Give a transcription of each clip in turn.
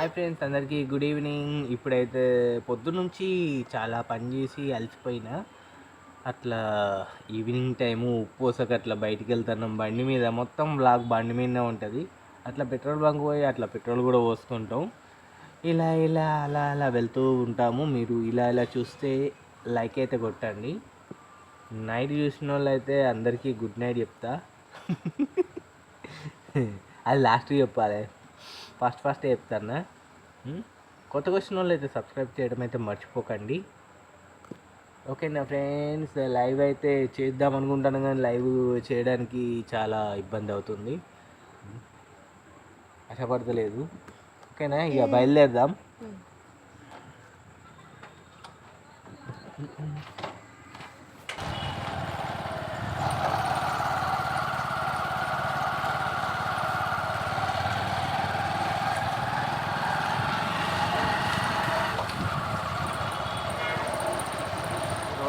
Hi friends అందరికీ. Good evening. ఇప్పుడైతే పొద్దునుంచి చాలా పని చేసి అలసిపోయినా. అట్లా ఈవినింగ్ టైము ఉప్పోసక అట్లా బయటికి వెళ్తున్నాం బండి మీద మొత్తం బ్లాక్ బండి మీదనే ఉంటుంది. అట్లా పెట్రోల్ బంక్ పోయి అట్లా పెట్రోల్ కూడా పోసుకుంటాం. ఇలా ఇలా అలా అలా వెళ్తూ ఉంటాము. మీరు ఇలా ఇలా చూస్తే లైక్ అయితే కొట్టండి. నైట్ చూసిన వాళ్ళు అయితే అందరికీ గుడ్ నైట్ చెప్తా. అది లాస్ట్ చెప్పాలి. ఫస్ట్ ఫస్ట్ చెప్తానా? కొత్తగా వచ్చిన వాళ్ళు అయితే సబ్స్క్రైబ్ చేయడం అయితే మర్చిపోకండి. ఓకేనా ఫ్రెండ్స్ లైవ్ అయితే చేద్దాం అనుకుంటాను కానీ లైవ్ చేయడానికి చాలా ఇబ్బంది అవుతుంది. కష్టపడతలేదు ఓకేనా? ఇక బయలుదేరదాం.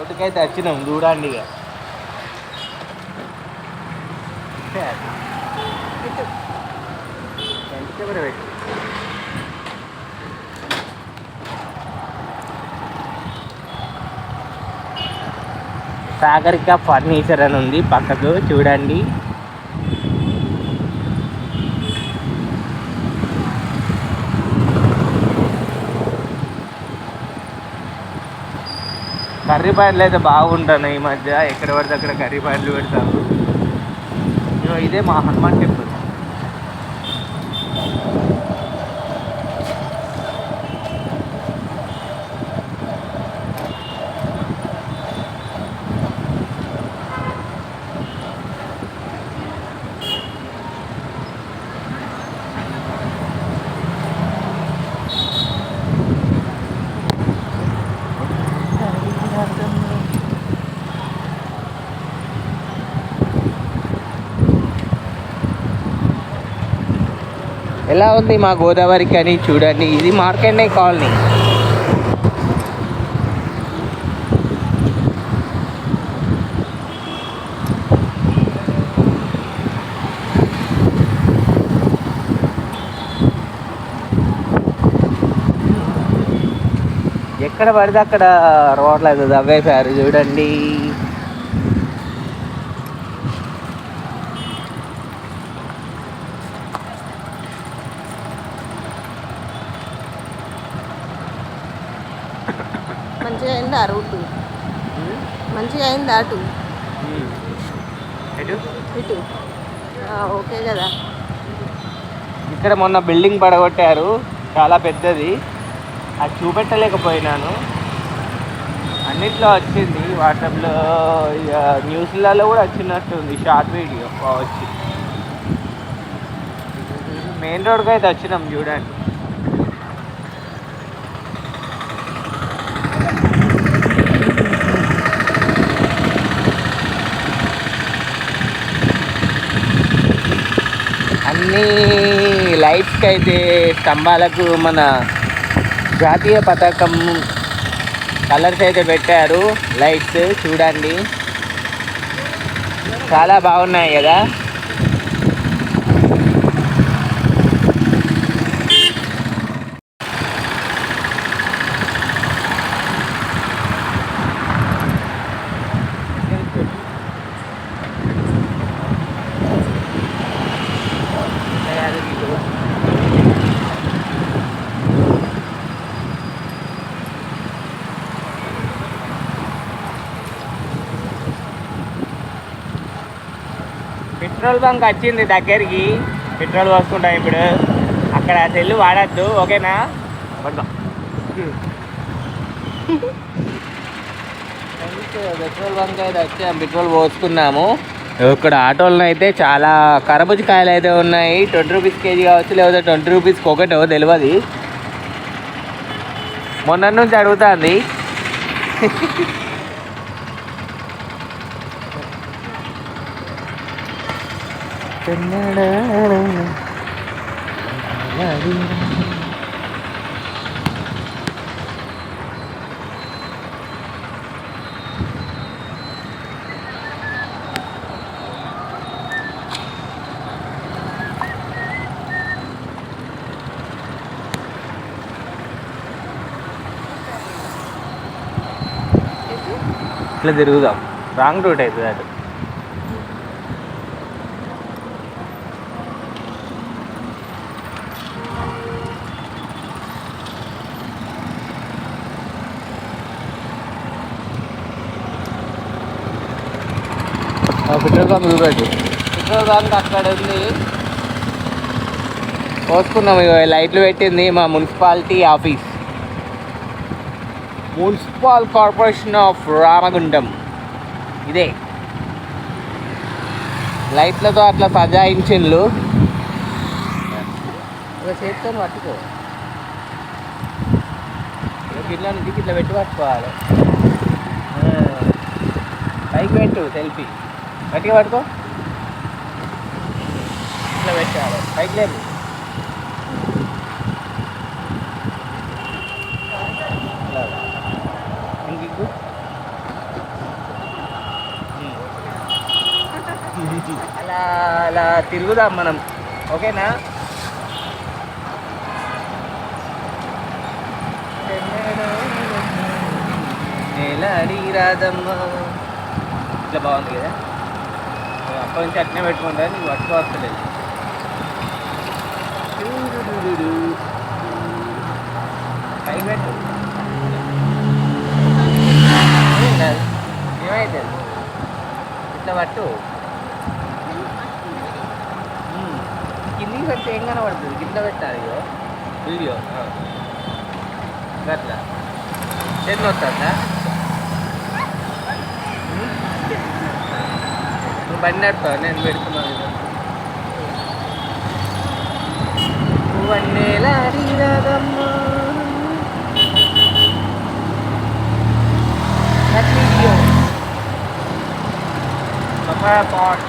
రోడ్డుకైతే వచ్చినాం చూడండి ఇక. సాగరిక ఫర్నిచర్ అని ఉంది పక్కకు చూడండి. కర్రీ పాయలు అయితే బాగుంటున్నాయి ఈ మధ్య. ఎక్కడ పడితే అక్కడ కర్రీ పాయలు పెడతారు. ఇదే మా హనుమాన్ టెంపుల్. ఎలా ఉంది మా గోదావరికి అని చూడండి. ఇది మార్కెట్నే కాలనీ. ఎక్కడ పడితే అక్కడ రోడ్లు అయితే దవ్వేశారు చూడండి. అయిందా రూట్ మంచిగా అయిందా అటు? ఇటు. ఆ, ఓకే కదా. ఇక్కడ మొన్న బిల్డింగ్ పడగొట్టారు చాలా పెద్దది. అది చూపెట్టలేకపోయినాను. అన్నిట్లో వచ్చింది వాట్సాప్లో ఇక న్యూస్లలో కూడా వచ్చినట్టుంది షార్ట్ వీడియో. వచ్చి మెయిన్ రోడ్కి అయితే వచ్చినాం చూడండి. అన్ని లైట్స్కి అయితే స్తంభాలకు మన జాతీయ పతాకం కలర్స్ అయితే పెట్టారు. లైట్స్ చూడండి. చాలా బాగున్నాయి కదా. పెట్రోల్ బంక్ వచ్చింది దగ్గరికి. పెట్రోల్ పోసుకుంటాం ఇప్పుడు. అక్కడ సెల్ వాడద్దు ఓకేనా? పడదాం పెట్రోల్ బంక్ అయితే వచ్చాం పెట్రోల్ పోసుకున్నాము. ఇక్కడ ఆటోలను అయితే చాలా కరబుజి కాయలు అయితే ఉన్నాయి. ట్వంటీ రూపీస్ కేజీ కావచ్చు లేకపోతే ట్వంటీ రూపీస్కి ఒకటో తెలియదు మొన్న నుంచి అడుగుతుంది. ఇట్లా తిరుగుదాం రాంగ్ రూట్ అవుతుంది అటు పెట్రోల్ బంక్ పెట్రోల్ బంక్ అక్కడ ఉంది. కోసుకున్నాం ఇగో లైట్లు పెట్టింది మా municipality office. Municipal corporation of Ramagundam. ఇదే. లైట్లతో అట్లా సజాయించిండ్లు. చేతితో పట్టుకో. ఇట్లా నుంచి ఇట్లా పెట్టి పట్టుకోవాలి. పైకి పెట్టు సెల్ఫీ. గట్టిగా పట్టుకో. ఇట్లా పెట్టాలి పైకి లేదు ఇంకిక్కు అలా అలా తిరుగుదాం మనం. ఓకేనా? నెలడి రాదమ్మ ఇట్లా బాగుంది కదా? అప్పటి నుంచి అట్నే పెట్టుకుంటా నీకు పట్టుకోవస్తలేదు పైకి పెట్టు. ఇట్లా పట్టు. కిందికి పెడితే ఏం కనబడుతుంది? కింద పెట్టాలి వీడియో. ఆ. గట్లా. చేతులు వస్తుందా? బండి నడుపుతావు నేను పెడుతున్నాను ఇదో. వన్నెలాడి రాదమ్మ. That video. Papaya pot.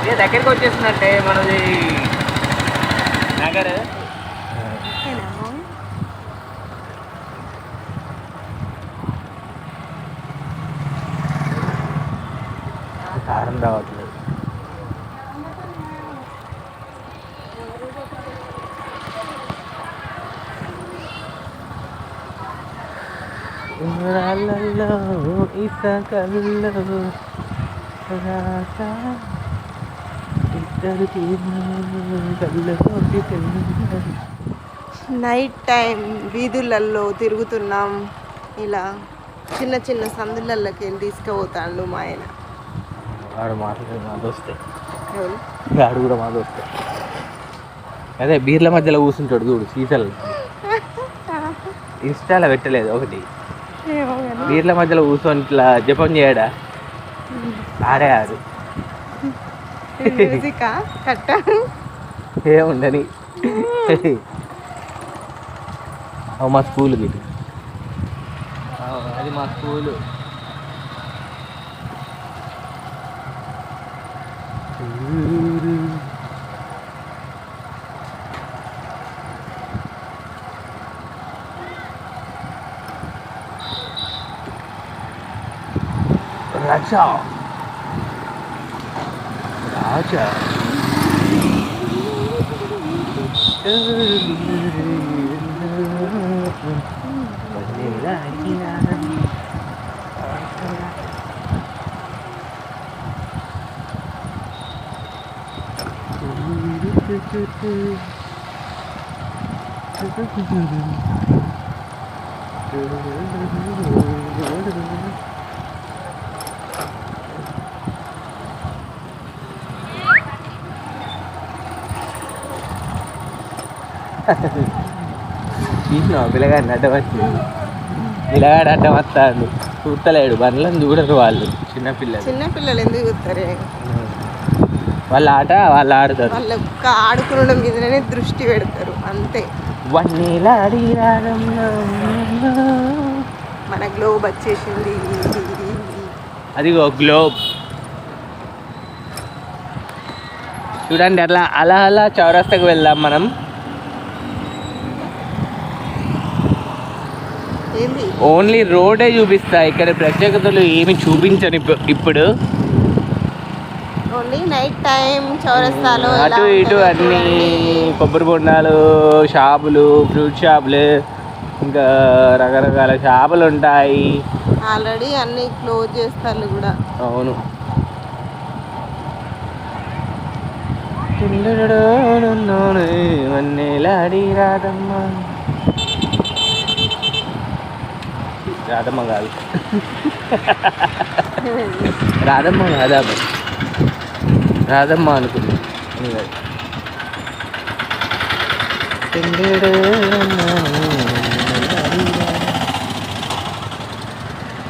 ఇదే దగ్గరికి వచ్చేసిందంటే మనది నగర్ అర్థం రావట్లేదు. రాళ్ళల్లో ఇసకల్లో రాత కళ్ళలోకి నైట్ టైం వీధులలో తిరుగుతున్నాం. ఇలా చిన్న చిన్న సందులలోకి వెళ్ళి తీసుకుపోతాడు మా ఆయన. వాడు మాట్లాడి మా దోస్తే? వాడు కూడా మా దోస్తే. అదే బీర్ల మధ్యలో కూర్చుంటాడు చూడు సీసాలు. ఇన్స్టాలో పెట్టలేదు ఒకటి. బీర్ల మధ్యలో కూర్చొని ఇట్లా జపం చేయడా? ఆడే ఆడు. ఏముండని. మా స్కూల్ అది మా స్కూలు. 燃烧，拿着。Vanilla, yeah. చూసినావు? పిల్లగాడిని అడ్డం వచ్చింది పిల్లగాడు అడ్డం వస్తాడు. చూస్తలేడు. బండ్లను చూడరు వాళ్ళు. చిన్నపిల్లలు చిన్నపిల్లలు ఎందుకు చూస్తారు? వాళ్ళ ఆట వాళ్ళు ఆడుతారు. వాళ్ళు ఒక్క ఆడుకునడం మీదనే దృష్టి పెడతారు అంతే. మన గ్లోబ్ వచ్చేసింది. అదిగో గ్లోబ్ చూడండి అట్లా అలా అలా చౌరస్తాకు వెళ్దాం మనం. ఓన్లీ రోడే చూపిస్తా ఇక్కడ ప్రత్యేకతలు ఏమి చూపించను ఇప్పు- ఇప్పుడు. ఓన్లీ నైట్ టైం చౌరస్తాలో అటు ఇటు అన్ని. కొబ్బరి బొండాలు షాపులు ఫ్రూట్ షాపులు ఇంకా రకరకాల చేపలు ఉంటాయి. ఆల్రెడీ అన్ని క్లోజ్ చేస్తారు కూడా. అవును. రాధమ్మ రాధమ్మ కాదు రాధమ్మ రాధమ్మ రాధమ్మ అనుకుంది. అని కాదు.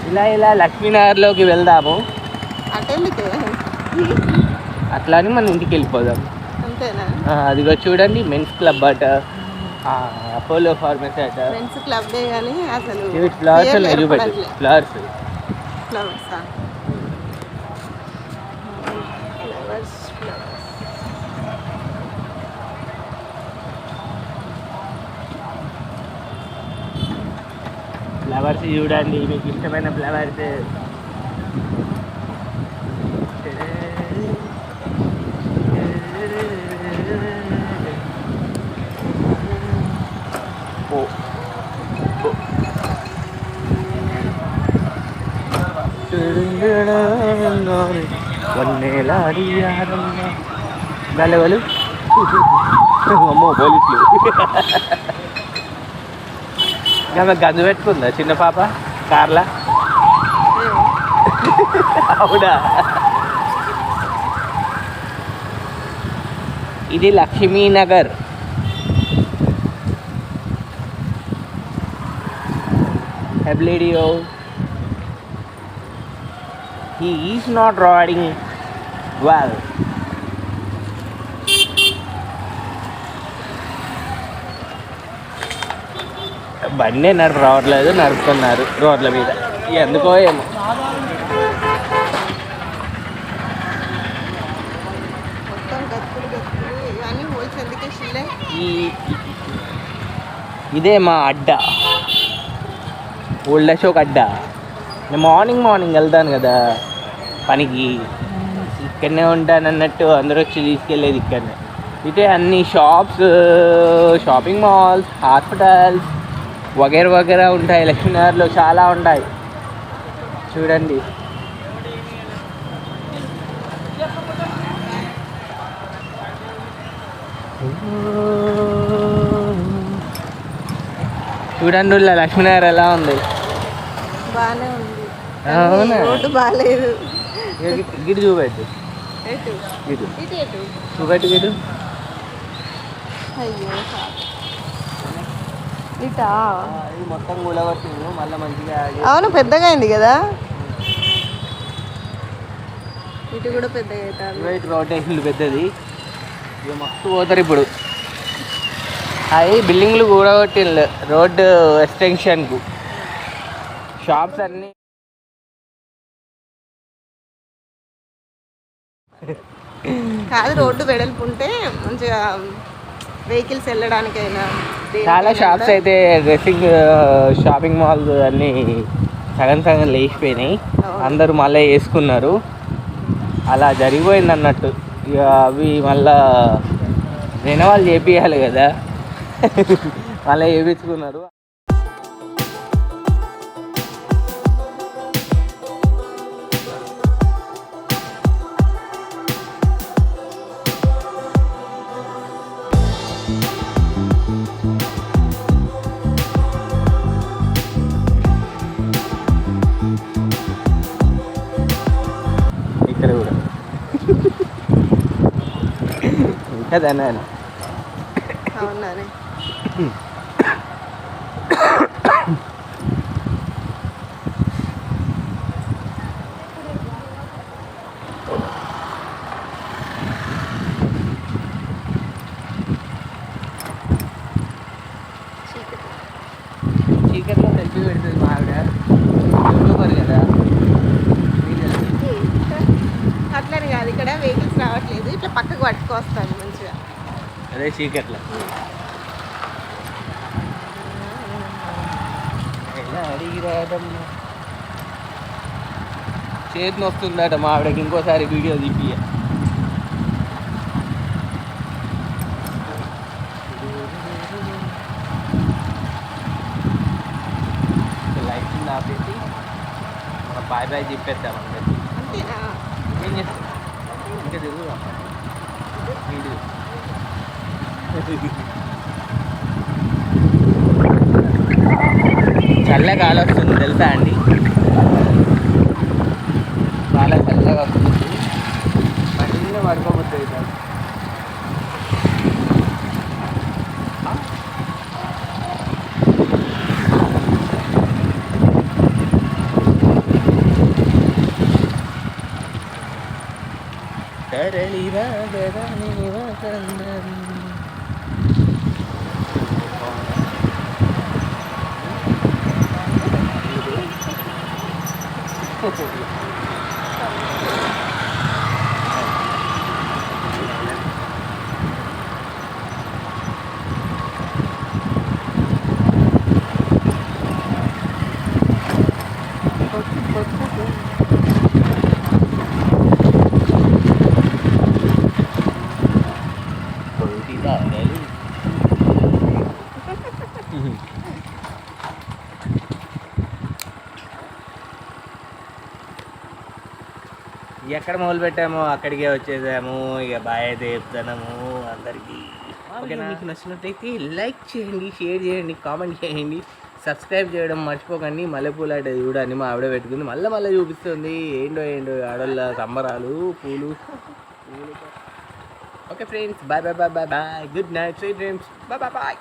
ఇలా ఇలా లక్ష్మీనగర్లోకి వెళ్దాము. అట్లా అని మన ఇంటికి వెళ్ళిపోదాం. అదిగో చూడండి మెన్స్ క్లబ్ అట. అపోలో ఫార్మసీ అట. క్లబ్ అసలు ఉన్నాయి చూపెట్టు. Flowers flowers. ఫ్లవర్స్? ఫ్లవర్స్ చూడండి మీకు ఇష్టమైన ఫ్లవర్స్ ఓ ఓ. వన్నేలాడియారమ్మ. గలవలు అమ్మో పోలీసులు ఆమె గంజు పెట్టుకుందా? చిన్న పాప? కార్లా? అవునా? ఇది Lakshminagar. Hebledio. He is not riding well బండి నడు రావట్లేదు నడుపుతున్నారు రోడ్ల మీద. ఎందుకో ఏమో. ఇదే మా అడ్డ. ఓల్డ్ అశోక్ అడ్డ. నేను మార్నింగ్ మార్నింగ్ వెళ్తాను కదా పనికి. ఇక్కడనే ఉంటాను అన్నట్టు అందరూ వచ్చి తీసుకెళ్ళేది ఇక్కడనే. ఇదే అన్ని షాప్స్ షాపింగ్ మాల్స్ హాస్పిటల్స్ వగేర వగేరా ఉంటాయి లక్ష్మీనగర్లో చాలా ఉంటాయి. చూడండి. చూడండి లక్ష్మీనగర్ ఎలా ఉంది? రోడ్డు బాగాలేదు గిడి చూపెట్టు. గిడు చూపెట్టు గిడు అయ్యో ఇటా? ఇది మొత్తం కూలగొట్టిండు మళ్ళీ మంచిగా అవును పెద్దగా అయింది కదా? ఇటు కూడా పెద్దగా అవుతుంది. రోడ్ వేసిండు పెద్దది. ఇక మస్తు పోతారు ఇప్పుడు. అవి బిల్డింగ్లు కూడగొట్టిండు రోడ్డు ఎక్స్టెన్షన్కు. షాప్స్ అన్నీ కాదు రోడ్డు వెడల్పు ఉంటే మంచిగా వెహికల్స్ వెళ్ళడానికైనా చాలా షాప్స్ అయితే డ్రెస్సింగ్ షాపింగ్ మాల్స్ అన్నీ సగం సగం లేచిపోయినాయి. అందరూ మళ్ళీ వేసుకున్నారు. అలా జరిగిపోయింది అన్నట్టు. ఇక అవి మళ్ళా రెనవాల్ చేపియాలి కదా. మళ్ళీ చేపించుకున్నారు. ఇంకా దాని చీకట్ల. అడిగిరాదమ్మా? చేతి వస్తుందట మా ఆవిడకి ఇంకోసారి వీడియో తీపియ లైఫ్ ఆపేసి మన బాయ్ బాయ్ చెప్పేద్దాం అందరికి. ఏం చేస్తాం ఇంకా తిరుగుదాం వీడియో చల్లగాలి వస్తుంది తెలుసా అండి? చాలా చల్లగా వస్తుంది. 보여 주. ఎక్కడ మొదలు పెట్టామో అక్కడికే వచ్చేసాము. ఇక బాయ్ చెప్తున్నాము అందరికీ. ఓకేనా? మీకు నచ్చినట్టయితే లైక్ చేయండి షేర్ చేయండి కామెంట్ చేయండి సబ్స్క్రైబ్ చేయడం మర్చిపోకండి. మల్లెపూలు అంటే చూడండి మా ఆవిడ పెట్టుకుంది. మళ్ళీ మళ్ళీ చూపిస్తుంది. ఏంటో ఏంటో ఆడోళ్ళ సంబరాలు పూలు. Okay friends bye bye bye bye bye. Good night sweet dreams. Bye bye bye.